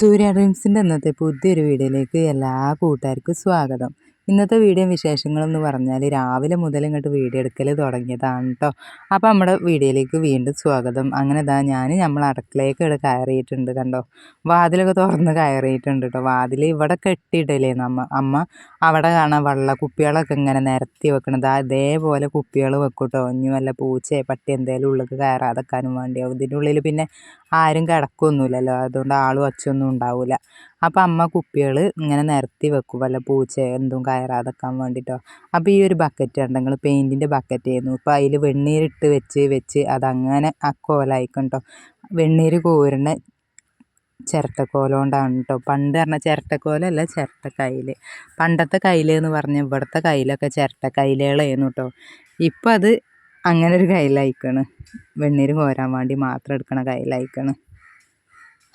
സൂര്യ ഡ്രീംസിന്റെ ഇന്നത്തെ പുതിയൊരു വീഡിയോയിലേക്ക് എല്ലാ കൂട്ടുകാർക്കും സ്വാഗതം. ഇന്നത്തെ വീഡിയോ വിശേഷങ്ങളെന്ന് പറഞ്ഞാൽ രാവിലെ മുതൽ ഇങ്ങോട്ട് വീഡിയോ എടുക്കൽ തുടങ്ങിയതാണ് കേട്ടോ അപ്പോൾ നമ്മുടെ വീഡിയോയിലേക്ക് വീണ്ടും സ്വാഗതം. അങ്ങനെ ഇതാ ഞാൻ നമ്മൾ അടുക്കളയൊക്കെ ഇവിടെ കയറിയിട്ടുണ്ട് കണ്ടോ? വാതിലൊക്കെ തുറന്ന് കയറിയിട്ടുണ്ട് കേട്ടോ വാതിൽ ഇവിടെ കെട്ടിയിട്ടില്ലേ നമ്മ അമ്മ അവിടെ കാണാൻ വെള്ള കുപ്പികളൊക്കെ ഇങ്ങനെ നിരത്തി വെക്കണത്. അതേപോലെ കുപ്പികൾ വെക്കും കേട്ടോ ഇനി വല്ല പൂച്ചയോ പട്ടി എന്തെങ്കിലും ഉള്ളിൽ കയറാതെക്കാനും വേണ്ടിയാവും. ഇതിന്റെ ഉള്ളിൽ പിന്നെ ആരും കിടക്കൊന്നുമില്ലല്ലോ. അതുകൊണ്ട് ആളും ഒച്ചയൊന്നും ഉണ്ടാവില്ല അപ്പോൾ അമ്മ കുപ്പികൾ ഇങ്ങനെ നിരത്തി വെക്കും. വല്ല പൂച്ച എന്തും കയറാതെക്കാൻ വേണ്ടിയിട്ടോ അപ്പോൾ ഈ ഒരു ബക്കറ്റ് ഉണ്ടെങ്കിൽ പെയിന്റിന്റെ ബക്കറ്റ് ആയിരുന്നു. ഇപ്പോൾ അതിൽ വെണ്ണീരിട്ട് വെച്ച് വെച്ച് അതങ്ങനെ അക്കോലായിക്കും കേട്ടോ വെണ്ണീര് കോരുന്ന ചിരട്ടക്കോല കൊണ്ടാണ് കേട്ടോ. പണ്ട് പറഞ്ഞാൽ ചിരട്ടക്കോലല്ല ചിരട്ടക്കയിൽ പണ്ടത്തെ കയ്യിൽ എന്ന് പറഞ്ഞാൽ ഇവിടുത്തെ കയ്യിലൊക്കെ ചിരട്ടക്കൈലുകളായിരുന്നു കേട്ടോ. ഇപ്പം അത് അങ്ങനെ ഒരു കയ്യിലായിക്കാണ്. വെണ്ണീര് കോരാൻ വേണ്ടി മാത്രം എടുക്കണ കയ്യിലയക്കണ്.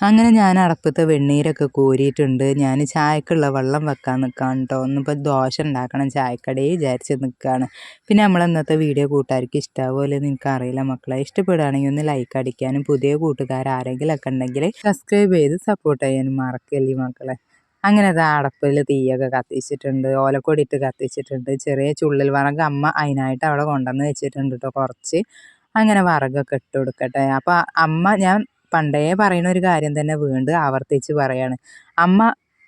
അങ്ങനെ ഞാൻ അടപ്പത്തെ വെണ്ണീരൊക്കെ കോരിയിട്ടുണ്ട്. ഞാൻ ചായക്കുള്ള വെള്ളം വെക്കാൻ നിൽക്കുകയാണ് കേട്ടോ ഒന്നിപ്പോൾ ദോശ ഉണ്ടാക്കണം ചായക്കടയിൽ വിചാരിച്ച് നിൽക്കുകയാണ് പിന്നെ നമ്മൾ ഇന്നത്തെ വീഡിയോ കൂട്ടുകാർക്ക് ഇഷ്ടമാവുമല്ലോ എനിക്കറിയില്ല മക്കളെ. ഇഷ്ടപ്പെടുകയാണെങ്കിൽ ഒന്ന് ലൈക്ക് അടിക്കാനും പുതിയ കൂട്ടുകാർ ആരെങ്കിലുമൊക്കെ ഉണ്ടെങ്കിൽ സബ്സ്ക്രൈബ് ചെയ്ത് സപ്പോർട്ട് ചെയ്യാനും മറക്കല്ലേ മക്കളെ. അങ്ങനെ അത് അടപ്പിൽ തീയൊക്കെ കത്തിച്ചിട്ടുണ്ട് ഓലക്കൊടി ഇട്ട് കത്തിച്ചിട്ടുണ്ട്. ചെറിയ ചുള്ളിൽ വിറക് അമ്മ അതിനായിട്ട് അവിടെ കൊണ്ടുവന്ന് വെച്ചിട്ടുണ്ട് കേട്ടോ കുറച്ച്. അങ്ങനെ വിറകൊക്കെ ഇട്ട് കൊടുക്കട്ടെ. അപ്പോൾ അമ്മ ഞാൻ പണ്ടേ പറയുന്ന ഒരു കാര്യം തന്നെ വീണ്ടും ആവർത്തിച്ച് പറയാണ്. അമ്മ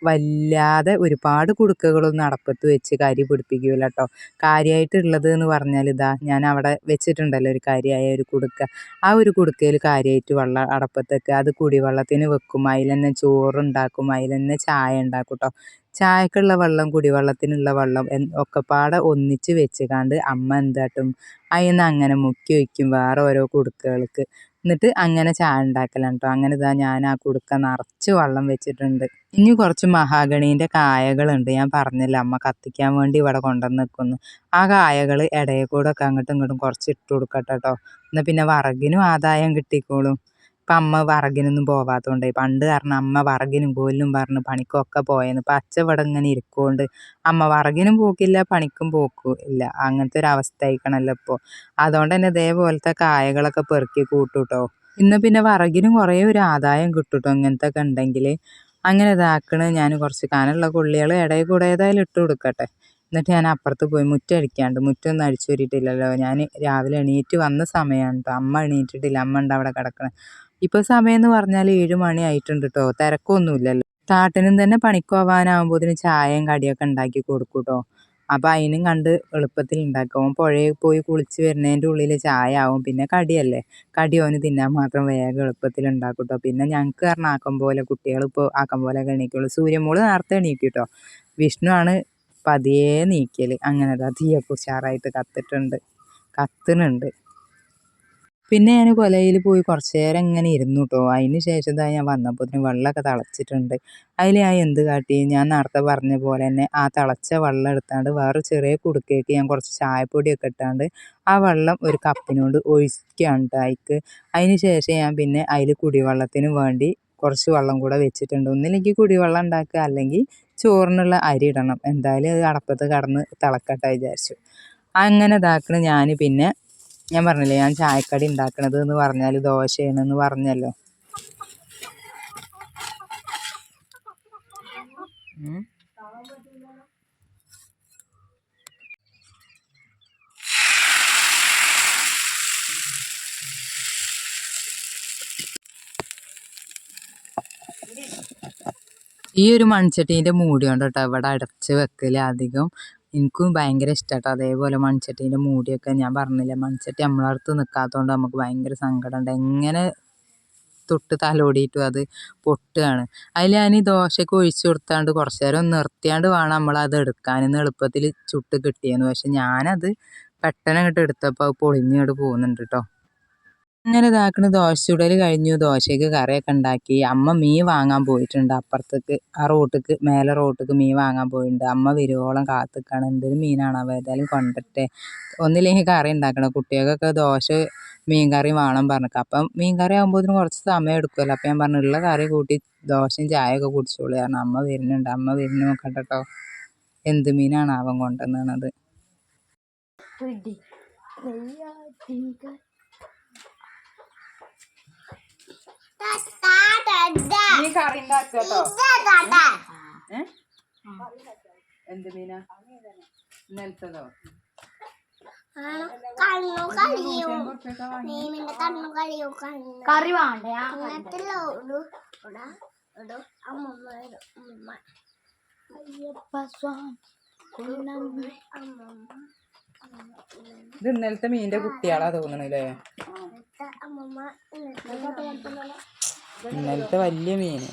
വല്ലാതെ ഒരുപാട് കുടുക്കകളൊന്നും അടപ്പത്ത് വെച്ച് കരി പിടിപ്പിക്കില്ല കേട്ടോ കാര്യമായിട്ടുള്ളത് എന്ന് പറഞ്ഞാൽ ഇതാ ഞാൻ അവിടെ വെച്ചിട്ടുണ്ടല്ലോ ഒരു കാര്യമായ ഒരു കുടുക്ക. ആ ഒരു കുടുക്കയിൽ കാര്യമായിട്ട് വെള്ളം അടപ്പത്തൊക്കെ അത് കുടിവെള്ളത്തിന് വെക്കും. അതിൽ തന്നെ ചോറുണ്ടാക്കും. അതിൽ തന്നെ ചായ ഉണ്ടാക്കും കേട്ടോ ചായക്കുള്ള വെള്ളം കുടിവെള്ളത്തിനുള്ള വെള്ളം ഒക്കെപ്പാടെ ഒന്നിച്ച് വെച്ച് അമ്മ എന്താട്ടും അതിൽ നിന്ന് അങ്ങനെ മുക്കി വയ്ക്കും വേറെ ഓരോ കുടുക്കകൾക്ക്. എന്നിട്ട് അങ്ങനെ ചായ ഉണ്ടാക്കലാണ് കേട്ടോ അങ്ങനെ ഇതാ ഞാൻ ആ കുടുക്ക നിറച്ച് വെള്ളം വെച്ചിട്ടുണ്ട്. ഇനി കുറച്ച് മഹാഗണീന്റെ കായകളുണ്ട്. ഞാൻ പറഞ്ഞില്ല അമ്മ കത്തിക്കാൻ വേണ്ടി ഇവിടെ കൊണ്ടുവന്ന് നിൽക്കുന്നു ആ കായകൾ ഇടയിൽ കൂടെ ഒക്കെ അങ്ങോട്ടും ഇങ്ങോട്ടും കുറച്ച് ഇട്ട് കൊടുക്കട്ടെ കേട്ടോ എന്നാൽ പിന്നെ വിറകിനും ആദായം കിട്ടിക്കോളും. ഇപ്പം അമ്മ വിറകിനൊന്നും പോവാത്തതുകൊണ്ടേ പണ്ട് കാരണം അമ്മ വിറകിനും കോലിനും പറഞ്ഞ് പണിക്കൊക്കെ പോയെന്ന്. ഇപ്പം അച്ഛൻ ഇവിടെ ഇങ്ങനെ ഇരിക്കുകൊണ്ട് അമ്മ വിറകിനും പോക്കില്ല പണിക്കും പോക്കില്ല അങ്ങനത്തെ ഒരു അവസ്ഥ ആയിക്കണല്ലോ ഇപ്പോൾ അതുകൊണ്ട് തന്നെ ഇതേപോലത്തെ കായകളൊക്കെ പെറുക്കി കൂട്ടൂട്ടോ. കേട്ടോ ഇന്ന് പിന്നെ വിറകിനും കുറേ ഒരു ആദായം കിട്ടൂട്ടോ കേട്ടോ ഇങ്ങനത്തെ ഒക്കെ ഉണ്ടെങ്കിൽ അങ്ങനെ ഇതാക്കണ്. ഞാൻ കുറച്ച് കാനുള്ള കൊള്ളികൾ ഇടയിൽ കൂടെ ഏതായാലും ഇട്ട് കൊടുക്കട്ടെ. എന്നിട്ട് ഞാൻ അപ്പുറത്ത് പോയി മുറ്റടിക്കാണ്ട് മുറ്റൊന്നും അടിച്ചു വരിയിട്ടില്ലല്ലോ. ഞാൻ രാവിലെ എണീറ്റ് വന്ന സമയമാണ് കേട്ടോ അമ്മ എണീറ്റിട്ടില്ല. അമ്മ ഉണ്ട് അവിടെ കിടക്കണം. ഇപ്പോൾ സമയം എന്ന് പറഞ്ഞാൽ ഏഴ് മണി ആയിട്ടുണ്ട് കേട്ടോ തിരക്കൊന്നുമില്ലല്ലോ താട്ടനും തന്നെ പണിക്ക് പോകാനാകുമ്പോഴത്തേന് ചായയും കടിയൊക്കെ ഉണ്ടാക്കി കൊടുക്കും കേട്ടോ അപ്പോൾ അതിനും കണ്ട് എളുപ്പത്തിൽ ഉണ്ടാക്കും. പുഴയിൽ പോയി കുളിച്ച് വരുന്നതിന്റെ ഉള്ളിൽ ചായ ആവും പിന്നെ കടിയല്ലേ? കടി ഓന് തിന്നാൻ മാത്രം വേഗം എളുപ്പത്തിൽ ഉണ്ടാക്കും കേട്ടോ പിന്നെ ഞങ്ങൾക്ക് കാരണം ആക്കം പോലെ കുട്ടികൾ ഇപ്പോൾ ആക്കം പോലെ എണീക്കുള്ളൂ. സൂര്യമോൾ നേരത്തെ എണീക്കും കേട്ടോ വിഷ്ണു ആണ് പതിയെ നീക്കൽ അങ്ങനെ തീയൊക്കെ ഉഷാറായിട്ട് കത്തിട്ടുണ്ട്. കത്തുന്നുണ്ട് പിന്നെ ഞാൻ കൊലയിൽ പോയി കുറച്ച് നേരം ഇങ്ങനെ ഇരുന്നു കേട്ടോ അതിന് ശേഷം ഇതാ ഞാൻ വന്നപ്പോഴത്തേനും വെള്ളമൊക്കെ തിളച്ചിട്ടുണ്ട്. അതിൽ ഞാൻ എന്ത് കാട്ടി? ഞാൻ നേരത്തെ പറഞ്ഞ പോലെ തന്നെ ആ തിളച്ച വെള്ളം എടുത്താണ്ട് വേറെ ചെറിയ കുടുക്കയ്ക്ക് ഞാൻ കുറച്ച് ചായപ്പൊടിയൊക്കെ ഇട്ടാണ്ട് ആ വെള്ളം ഒരു കപ്പിനോട് ഒഴിക്കുകയാണ് അതിക്ക് അതിന് ശേഷം ഞാൻ പിന്നെ അതിൽ കുടിവെള്ളത്തിന് വേണ്ടി കുറച്ച് വെള്ളം കൂടെ വെച്ചിട്ടുണ്ട്. ഒന്നില്ലെങ്കിൽ കുടിവെള്ളം ഉണ്ടാക്കുക അല്ലെങ്കിൽ ചോറിനുള്ള അരി ഇടണം. എന്തായാലും അത് അടപ്പത്ത് കടന്ന് തിളക്കട്ടെ വിചാരിച്ചു. അങ്ങനെ ഇതാക്കണ ഞാൻ പിന്നെ ഞാൻ പറഞ്ഞില്ലേ ഞാൻ ചായക്കടി ഉണ്ടാക്കണത് എന്ന് പറഞ്ഞാൽ ദോശയാണ് എന്ന് പറഞ്ഞല്ലോ. ഈ ഒരു മൺചട്ടീന്റെ മൂടി കൊണ്ട് കേട്ടോ ഇവിടെ അടച്ച് വെക്കൽ അധികം. എനിക്കും ഭയങ്കര ഇഷ്ടമാണ് അതേപോലെ മൺചട്ടീന്റെ മൂടിയൊക്കെ ഞാൻ പറഞ്ഞില്ലേ മൺചട്ടി നമ്മളെ അടുത്ത് നിൽക്കാത്തതുകൊണ്ട് നമുക്ക് ഭയങ്കര സങ്കടമുണ്ട് എങ്ങനെ തൊട്ട് തലോടിയിട്ടും അത് പൊട്ടുകയാണ്. അതിൽ ഞാൻ ദോശയ്ക്ക് ഒഴിച്ചു കൊടുത്താണ്ട് കുറച്ച് നേരം നിർത്തിയാണ്ട് വേണം നമ്മളത് എടുക്കാനെന്ന് എളുപ്പത്തിൽ ചുട്ട് കിട്ടിയെന്ന്. പക്ഷെ ഞാനത് പെട്ടെന്ന് അങ്ങോട്ട് എടുത്തപ്പോൾ അത് പൊളിഞ്ഞങ്ങോട്ട് പോകുന്നുണ്ട് കേട്ടോ അങ്ങനെ ഇതാക്കണ ദോശ ചുടൽ കഴിഞ്ഞു. ദോശയ്ക്ക് കറിയൊക്കെ ഉണ്ടാക്കി. അമ്മ മീൻ വാങ്ങാൻ പോയിട്ടുണ്ട്. അപ്പുറത്തേക്ക് ആ റോട്ടിക്ക് മേലെ റോട്ടിക്ക് മീൻ വാങ്ങാൻ പോയിട്ടുണ്ട്. അമ്മ വരുവോളം കാത്തുക്കാണ്. എന്തൊരു മീനാണ് ഏതായാലും കൊണ്ടിട്ടെ ഒന്നില്ലെങ്കിൽ കറി ഉണ്ടാക്കണം? കുട്ടികൾക്കൊക്കെ ദോശ മീൻ കറി വേണം പറഞ്ഞു അപ്പം മീൻ കറി ആകുമ്പോഴത്തേനും കുറച്ച് സമയം എടുക്കുമല്ലോ. അപ്പം ഞാൻ പറഞ്ഞു ഉള്ള കറി കൂട്ടി ദോശയും ചായയൊക്കെ കുടിച്ചോളൂ. കാരണം അമ്മ വരുന്നുണ്ട്. അമ്മ വരുന്നു നോക്കട്ടെ കേട്ടോ എന്ത് മീനാണ് അവൻ കൊണ്ടുവന്നത്? നീ കറി ഉണ്ടാക്കട്ടോ എന്ത് മീനാ ഇന്നലത്തതോ കറി വേണ്ടേ ഇത് ഇന്നലത്തെ മീനിന്റെ കുട്ടിയാളാ തോന്നണല്ലേ അമ്മമ്മ ഇന്നലത്തെ വലിയ മീന്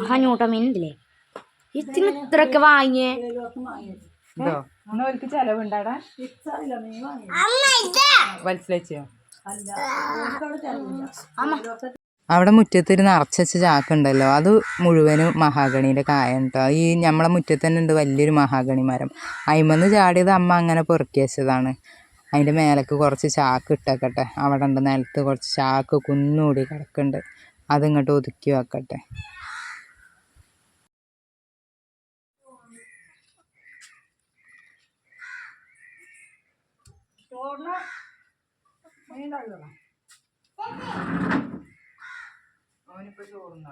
ഇത്രക്ക് മീനില്ലേ ഇതിന് ഇത്രയൊക്കെ വാങ്ങിയേ. അവിടെ മുറ്റത്ത് ഒരു ചെലവുണ്ടാടാ. അമ്മ. ഇത് മനസ്സിലാച്ചോ അവിടെ മുറ്റത്തൊരു നിറച്ചച്ച ചാക്കുണ്ടല്ലോ. അത് മുഴുവനും മഹാഗണിയുടെ കായ കേട്ടോ ഈ നമ്മളെ മുറ്റത്ത് തന്നെ ഉണ്ട് വലിയൊരു മഹാഗണി മരം. അയിമന്ന് ചാടിയത് അമ്മ അങ്ങനെ പെറുക്കി വെച്ചതാണ്. അതിന്റെ മേലേക്ക് കുറച്ച് ചാക്ക് ഇട്ടേക്കട്ടെ. അവിടെ ഉണ്ട് നിലത്ത് കുറച്ച് ചാക്ക് കുന്നുകൂടി കിടക്കുന്നുണ്ട്. അതിങ്ങോട്ട് ഒതുക്കി വെക്കട്ടെ. അവനിപ്പോ ചോറുന്നോ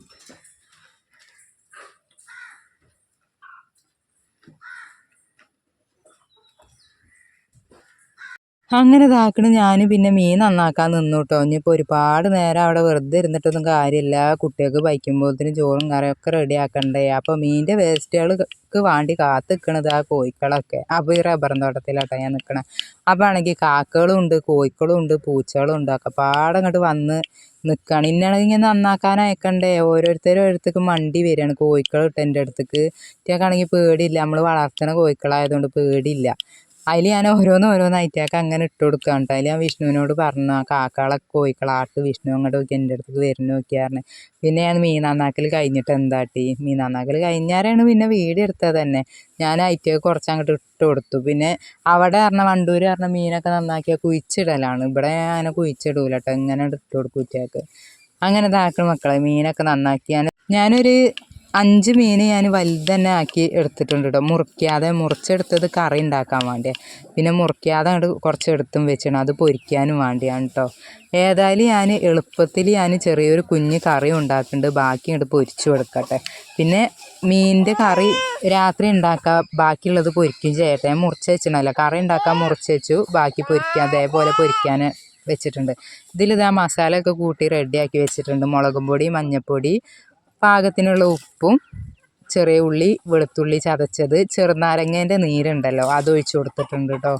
stupid. അങ്ങനെ ഇതാക്കണ ഞാൻ പിന്നെ മീൻ നന്നാക്കാൻ നിന്നു കേട്ടോ ഇനിയിപ്പോൾ ഒരുപാട് നേരം അവിടെ വെറുതെ ഇരുന്നിട്ടൊന്നും കാര്യമില്ല. കുട്ടികൾക്ക് വയ്ക്കുമ്പോഴത്തേനും ചോറും കറിയൊക്കെ റെഡി ആക്കണ്ടേ. അപ്പോൾ മീനിന്റെ വേസ്റ്റുകൾക്ക് വേണ്ടി കാത്ത് നിൽക്കണത് ആ കോഴിക്കളൊക്കെ. അപ്പോൾ ഈ റബ്ബർ തോട്ടത്തിലാട്ടോ ഞാൻ നിൽക്കണേ അപ്പോൾ ആണെങ്കിൽ കാക്കകളും ഉണ്ട് കോഴിക്കളും ഉണ്ട് പൂച്ചകളും ഉണ്ട്. ഒക്കെ പാടെ അങ്ങോട്ട് വന്ന് നിൽക്കുകയാണ് ഇന്നാണെങ്കിൽ ഇങ്ങനെ നന്നാക്കാൻ അയക്കണ്ടേ ഓരോരുത്തരും ഓരോരുത്തർക്ക് മണ്ടി വരികയാണ് കോഴിക്കൾ ഇട്ട് എന്റെ അടുത്തേക്ക്. ഇറ്റേക്കാണെങ്കിൽ പേടിയില്ല. നമ്മൾ വളർത്തുന്ന കോഴിക്കളായതുകൊണ്ട് പേടിയില്ല. അതിൽ ഞാൻ ഓരോന്ന് ഓരോന്നായിട്ടൊക്കെ അങ്ങനെ ഇട്ട് കൊടുക്കുകയാണ് കേട്ടോ അതിൽ ഞാൻ വിഷ്ണുവിനോട് പറഞ്ഞു ആ കാക്കകളെ കോഴിക്കളാട്ട് വിഷ്ണു അങ്ങോട്ട് നോക്കി എന്റെ അടുത്തേക്ക് വരുന്നു നോക്കിയായിരുന്നു പിന്നെ ഞാൻ മീൻ നന്നാക്കൽ കഴിഞ്ഞിട്ട് എന്താട്ടി മീൻ നന്നാക്കൽ കഴിഞ്ഞാരാണ് പിന്നെ വീട് എടുത്തത് തന്നെ. ഞാൻ അയറ്റൊക്കെ കുറച്ച് അങ്ങോട്ട് ഇട്ട് കൊടുത്തു. പിന്നെ അവിടെ പറഞ്ഞ വണ്ടൂർ പറഞ്ഞ മീനൊക്കെ നന്നാക്കിയാൽ കുഴിച്ചിടലാണ്. ഇവിടെ അങ്ങനെ കുഴിച്ചിടൂല കേട്ടോ ഇങ്ങനെ ഇട്ട് കൊടുക്കും ഉച്ചയ്ക്ക് അങ്ങനെ താക്കൾ മക്കളെ. മീനൊക്കെ നന്നാക്കി ഞാൻ ഞാനൊരു അഞ്ച് മീൻ ഞാൻ വലുത് തന്നെ ആക്കി എടുത്തിട്ടുണ്ട് കേട്ടോ മുറിക്കാതെ മുറിച്ചെടുത്തത് കറി ഉണ്ടാക്കാൻ വേണ്ടി പിന്നെ മുറിക്കാതെ അങ്ങോട്ട് കുറച്ച് എടുത്തും വെച്ചിട്ടുണ്ട്. അത് പൊരിക്കാനും വേണ്ടിയാണ് കേട്ടോ ഏതായാലും ഞാൻ എളുപ്പത്തിൽ ഞാൻ ചെറിയൊരു കുഞ്ഞ് കറി ഉണ്ടാക്കുന്നുണ്ട്. ബാക്കി ഇങ്ങോട്ട് പൊരിച്ചു കൊടുക്കട്ടെ. പിന്നെ മീനിന്റെ കറി രാത്രി ഉണ്ടാക്കുക ബാക്കിയുള്ളത് പൊരിക്കും ചെയ്യട്ടെ. ഞാൻ മുറിച്ച് വെച്ചിട്ടുണ്ടല്ലോ. കറി ഉണ്ടാക്കാൻ മുറിച്ച് വെച്ചു. ബാക്കി പൊരിക്കാൻ അതേപോലെ പൊരിക്കാൻ വെച്ചിട്ടുണ്ട്. ഇതിലിതാ മസാലയൊക്കെ കൂട്ടി റെഡിയാക്കി വെച്ചിട്ടുണ്ട്. മുളകും പൊടി മഞ്ഞൾപ്പൊടി പാകത്തിനുള്ള ഉപ്പും ചെറിയ ഉള്ളി വെളുത്തുള്ളി ചതച്ചത് ചെറുനാരങ്ങേന്റെ നീരുണ്ടല്ലോ അത് ഒഴിച്ചു കൊടുത്തിട്ടുണ്ട് കേട്ടോ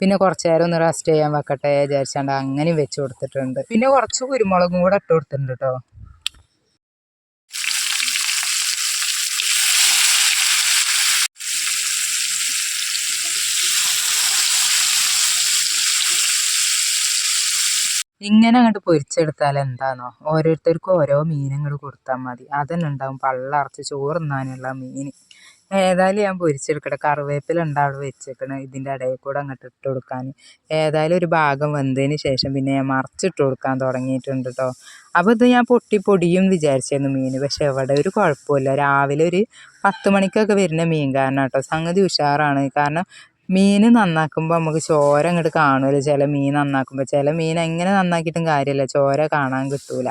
പിന്നെ കുറച്ച് നേരം ഒന്ന് റെസ്റ്റ് ചെയ്യാൻ വെക്കട്ടെ വിചാരിച്ചാണ്ട് അങ്ങനെയും വെച്ച് കൊടുത്തിട്ടുണ്ട്. പിന്നെ കുറച്ച് കുരുമുളകും കൂടെ ഇട്ട് കൊടുത്തിട്ടുണ്ട് കേട്ടോ ഇങ്ങനെ അങ്ങോട്ട് പൊരിച്ചെടുത്താൽ എന്താണോ ഓരോരുത്തർക്കും ഓരോ അങ്ങോട്ട് കൊടുത്താൽ മതി. അതന്നെ ഉണ്ടാവും. പള്ളറച്ച് ചോറ് തിന്നാനുള്ള മീൻ ഏതായാലും ഞാൻ പൊരിച്ചെടുക്കട്ടെ. കറിവേപ്പില ഉണ്ട് അവിടെ വെച്ചേക്കണ. ഇതിന്റെ ഇടയിൽ കൂടെ അങ്ങോട്ട് ഇട്ട് കൊടുക്കാൻ ഏതായാലും ഒരു ഭാഗം വെന്തതിന് ശേഷം പിന്നെ ഞാൻ മറിച്ചിട്ട് കൊടുക്കാൻ തുടങ്ങിയിട്ടുണ്ട് കേട്ടോ അപ്പോൾ ഇത് ഞാൻ പൊട്ടി പൊടിയും വിചാരിച്ചായിരുന്നു മീൻ. പക്ഷെ എവിടെ ഒരു കുഴപ്പമില്ല. രാവിലെ ഒരു പത്ത് മണിക്കൊക്കെ വരുന്ന മീൻ കാരണം കേട്ടോ സംഗതി ഉഷാറാണ്. കാരണം മീൻ നന്നാക്കുമ്പോൾ നമുക്ക് ചോര അങ്ങോട്ട് കാണുമല്ലോ ചില മീൻ നന്നാക്കുമ്പോൾ ചില മീൻ എങ്ങനെ നന്നാക്കിയിട്ടും കാര്യമില്ല. ചോര കാണാൻ കിട്ടൂല.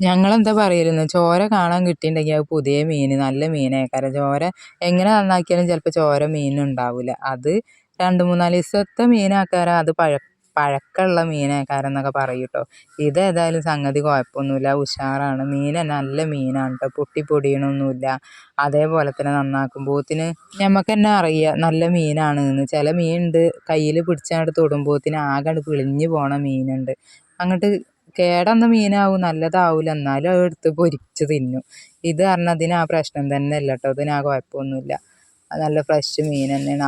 ഞങ്ങളെന്താ പറയലെന്ന് ചോര കാണാൻ കിട്ടിയിട്ടുണ്ടെങ്കിൽ അത് പുതിയ മീൻ നല്ല മീനേക്കാരം ചോര എങ്ങനെ നന്നാക്കിയാലും ചിലപ്പോൾ ചോര മീൻ ഉണ്ടാവില്ല അത് രണ്ട് മൂന്നാൽ ദിവസത്തെ മീനാക്കാരം. അത് പഴ പഴക്കമുള്ള മീനേക്കാരം എന്നൊക്കെ പറയും കേട്ടോ ഇത് ഏതായാലും സംഗതി കുഴപ്പമൊന്നുമില്ല. ഉഷാറാണ്. മീൻ നല്ല മീനാണ് കേട്ടോ പൊട്ടി പൊടിയണമൊന്നുമില്ല അതേപോലെ തന്നെ നന്നാക്കുമ്പോത്തിന് നമുക്ക് തന്നെ അറിയാം നല്ല മീനാണ് എന്ന്. ചില മീനുണ്ട് കയ്യിൽ പിടിച്ചങ്ങോട്ട് തൊടുമ്പോത്തിന് ആകെ പിളിഞ്ഞു പോണ മീനുണ്ട്. അങ്ങോട്ട് കേടന്ന മീനാവും നല്ലതാവില്ല എന്നാലും അത് എടുത്ത് പൊരിച്ച് തിന്നും. ഇത് കാരണം അതിന് ആ പ്രശ്നം തന്നെ ഇല്ല കേട്ടോ ഇതിന് ആ കുഴപ്പമൊന്നുമില്ല. നല്ല ഫ്രഷ് മീൻ തന്നെയാണ്.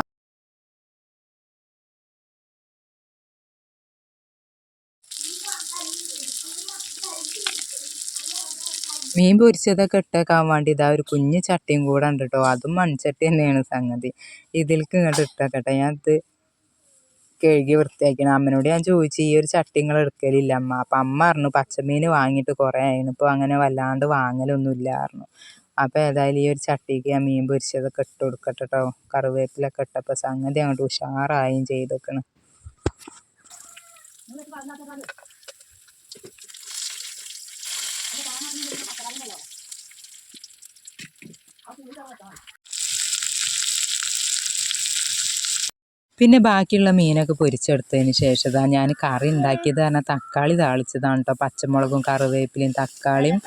മീൻ പൊരിച്ചതൊക്കെ ഇട്ടേക്കാൻ വേണ്ടി ഇതാ ഒരു കുഞ്ഞു ചട്ടിയും കൂടെ ഉണ്ട് കേട്ടോ അതും മൺചട്ടി തന്നെയാണ് സംഗതി. ഇതിലേക്ക് ഇങ്ങോട്ട് ഇട്ടേക്കട്ടെ. ഞാൻ ഇത് കഴുകി വൃത്തിയാക്കണം. അമ്മനോട് ഞാൻ ചോദിച്ചു ഈ ഒരു ചട്ടി നിങ്ങൾ എടുക്കലില്ല അമ്മ? അപ്പം അമ്മ പറഞ്ഞു പച്ചമീൻ വാങ്ങിയിട്ട് കുറേ ആയിരുന്നു ഇപ്പോൾ അങ്ങനെ വല്ലാണ്ട് വാങ്ങലൊന്നും ഇല്ലായിരുന്നു അപ്പോൾ ഏതായാലും ഈ ഒരു ചട്ടിക്ക് ഞാൻ മീൻ പൊരിച്ചതൊക്കെ ഇട്ട് കൊടുക്കട്ടെ കേട്ടോ കറിവേപ്പിലൊക്കെ ഇട്ടപ്പോൾ സംഗതി അങ്ങോട്ട് ഉഷാറായും ചെയ്തേക്കണം. പിന്നെ ബാക്കിയുള്ള മീനൊക്കെ പൊരിച്ചെടുത്തതിന് ശേഷം ഞാൻ കറി ഉണ്ടാക്കിയത് കാരണം തക്കാളി താളിച്ചതാണ് കേട്ടോ പച്ചമുളകും കറിവേപ്പിലയും തക്കാളിയും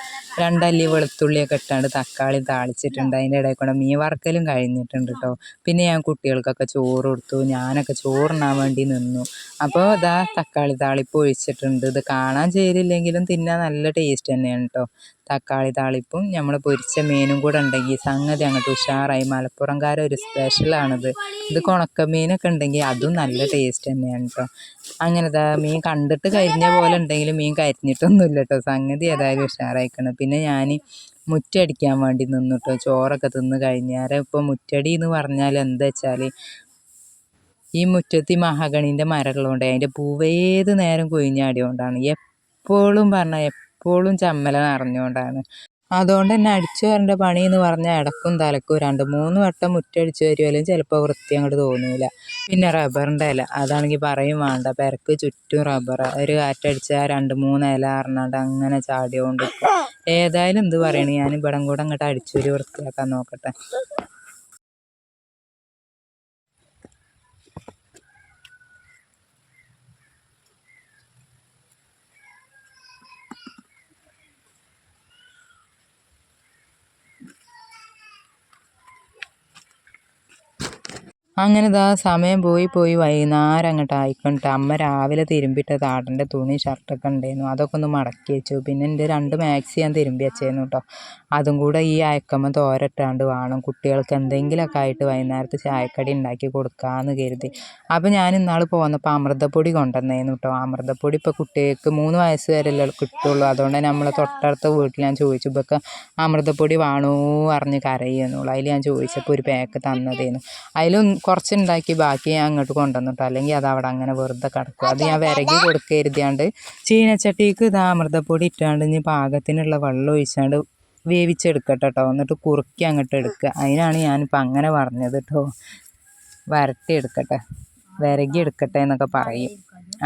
രണ്ടല്ലി വെളുത്തുള്ളിയൊക്കെ ഇട്ടാണ്ട് തക്കാളി താളിച്ചിട്ടുണ്ട്. അതിന്റെ ഇടയിൽ കൂടെ മീൻ വറുക്കലും കഴിഞ്ഞിട്ടുണ്ട് കേട്ടോ പിന്നെ ഞാൻ കുട്ടികൾക്കൊക്കെ ചോറ് കൊടുത്തു. ഞാനൊക്കെ ചോറുണ്ണാൻ വേണ്ടി നിന്നു. അപ്പോൾ ഇതാ തക്കാളി താളിപ്പ് ഒഴിച്ചിട്ടുണ്ട്. ഇത് കാണാൻ ചേരില്ലെങ്കിലും തിന്നാൻ നല്ല ടേസ്റ്റ് തന്നെയാണ് കേട്ടോ തക്കാളി താളിപ്പും നമ്മൾ പൊരിച്ച മീനും കൂടെ ഉണ്ടെങ്കിൽ സംഗതി അങ്ങോട്ട് ഉഷാറായി. മലപ്പുറംകാരെ ഒരു സ്പെഷ്യലാണിത്. ഇത് ഉണക്കമീനൊക്കെ ഉണ്ടെങ്കിൽ അതും നല്ല ടേസ്റ്റ് തന്നെയാണ് കേട്ടോ അങ്ങനത്തെ മീൻ കണ്ടിട്ട് കരിഞ്ഞ പോലെ ഉണ്ടെങ്കിലും മീൻ കരിഞ്ഞിട്ടൊന്നുമില്ല കേട്ടോ സംഗതി ഏതായാലും ഉഷാറായിക്കണം. പിന്നെ ഞാൻ മുറ്റടിക്കാൻ വേണ്ടി നിന്നു കേട്ടോ ചോറൊക്കെ തിന്ന് കഴിഞ്ഞാൽ ഇപ്പോൾ മുറ്റടി എന്ന് പറഞ്ഞാൽ എന്താ വെച്ചാൽ ഈ മുറ്റത്ത് ഈ മഹാഗണീന്റെ മരമുള്ളതുകൊണ്ട് അതിന്റെ പൂവേത് നേരം കൊഴിഞ്ഞാടിയോണ്ടാണ്. എപ്പോഴും പറഞ്ഞാൽ എപ്പോഴും ചമ്മല നിറഞ്ഞുകൊണ്ടാണ് അതുകൊണ്ട് തന്നെ അടിച്ചു വരേണ്ട പണി എന്ന് പറഞ്ഞാൽ ഇടക്കും തലക്കും രണ്ട് മൂന്ന് വട്ടം മുറ്റടിച്ച് വരുമല്ലോ ചിലപ്പോൾ വൃത്തി അങ്ങോട്ട് തോന്നില്ല പിന്നെ റബ്ബറിന്റെ ഇല അതാണെങ്കിൽ പറയും വേണ്ട പെരക്ക് ചുറ്റും റബ്ബർ. ഒരു കാറ്റടിച്ചാൽ രണ്ട് മൂന്ന് ഇല അറിഞ്ഞാണ്ട് അങ്ങനെ ചാടിയോണ്ട് ഏതായാലും എന്ത് പറയണേ ഞാൻ ഇവിടം കൂടെ അങ്ങോട്ട് അടിച്ചൊരു വൃത്തിയാക്കാൻ നോക്കട്ടെ. അങ്ങനെ ഇതാ സമയം പോയി പോയി വൈകുന്നേരം അങ്ങോട്ട് ആയിക്കൊണ്ട് അമ്മ രാവിലെ തിരുമ്പിട്ട താടന്റെ തുണി ഷർട്ടൊക്കെ ഉണ്ടായിരുന്നു അതൊക്കെ ഒന്ന് മടക്കി വെച്ചു. പിന്നെ എന്റെ രണ്ട് മാക്സി ഞാൻ തിരുമ്പി വെച്ചായിരുന്നു കേട്ടോ അതും കൂടെ ഈ അയക്കമ്മ തോരട്ടാണ്ട് വേണം. കുട്ടികൾക്ക് എന്തെങ്കിലുമൊക്കെ ആയിട്ട് വൈകുന്നേരത്ത് ചായക്കടി ഉണ്ടാക്കി കൊടുക്കാമെന്ന് കരുതി. അപ്പോൾ ഞാൻ ഇന്നാൾ പോന്നപ്പോൾ അമൃതപ്പൊടി കൊണ്ടുവന്നായിരുന്നു കേട്ടോ അമൃതപ്പൊടി ഇപ്പോൾ കുട്ടികൾക്ക് മൂന്ന് വയസ്സ് വരെയല്ലേ കിട്ടുള്ളൂ. അതുകൊണ്ട് നമ്മൾ തൊട്ടടുത്ത വീട്ടിൽ ഞാൻ ചോദിച്ചു. ഇപ്പൊക്കെ അമൃതപ്പൊടി വേണോ അറിഞ്ഞ് കരയുന്നുള്ളൂ അതിൽ ഞാൻ ചോദിച്ചപ്പോൾ ഒരു പാക്ക് തന്നതായിരുന്നു അതിലും കുറച്ചുണ്ടാക്കി ബാക്കി ഞാൻ അങ്ങോട്ട് കൊണ്ടുവന്നിട്ടോ. അല്ലെങ്കിൽ അത് അവിടെ അങ്ങനെ വെറുതെ കിടക്കും. അത് ഞാൻ വിരകി കൊടുക്കരുതിയാണ്ട് ചീനച്ചട്ടിക്ക് ഇത് അമൃതപ്പൊടി ഇട്ടാണ്ട് ഇനി പാകത്തിനുള്ള വെള്ളം ഒഴിച്ചാണ്ട് വേവിച്ചെടുക്കട്ടെ കേട്ടോ എന്നിട്ട് കുറുക്കി അങ്ങോട്ട് എടുക്കുക. അതിനാണ് ഞാനിപ്പോൾ അങ്ങനെ പറഞ്ഞത് കേട്ടോ വരട്ടി എടുക്കട്ടെ വിരകി എടുക്കട്ടെ എന്നൊക്കെ പറയും.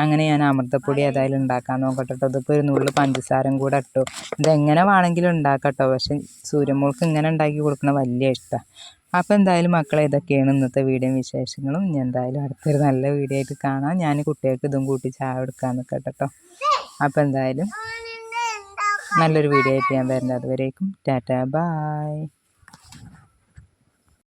അങ്ങനെ ഞാൻ അമൃതപ്പൊടി ഏതായാലും ഉണ്ടാക്കാൻ നോക്കട്ടെ കേട്ടോ ഇതിപ്പോൾ ഒരു നുള്ളു പഞ്ചസാരം കൂടെ ഇട്ടു. ഇതെങ്ങനെ വേണമെങ്കിലും ഉണ്ടാക്കട്ടോ. പക്ഷെ സൂര്യമോൾക്ക് ഇങ്ങനെ ഉണ്ടാക്കി കൊടുക്കണ വലിയ ഇഷ്ടമാണ് അപ്പോൾ എന്തായാലും മക്കളെ ഇതൊക്കെയാണ് ഇന്നത്തെ വീഡിയോ വിശേഷങ്ങളും. ഞാൻ എന്തായാലും അടുത്തൊരു നല്ല വീഡിയോ ആയിട്ട് കാണാം. ഞാൻ കുട്ടികൾക്ക് ഇതും കൂട്ടി ചായ എടുക്കാൻ നിൽക്കട്ടെ കേട്ടോ അപ്പോൾ എന്തായാലും നല്ലൊരു വീഡിയോ ആയിട്ട് ഞാൻ വരുന്നത് അതുവരേക്കും ടാറ്റാ. ബായ്.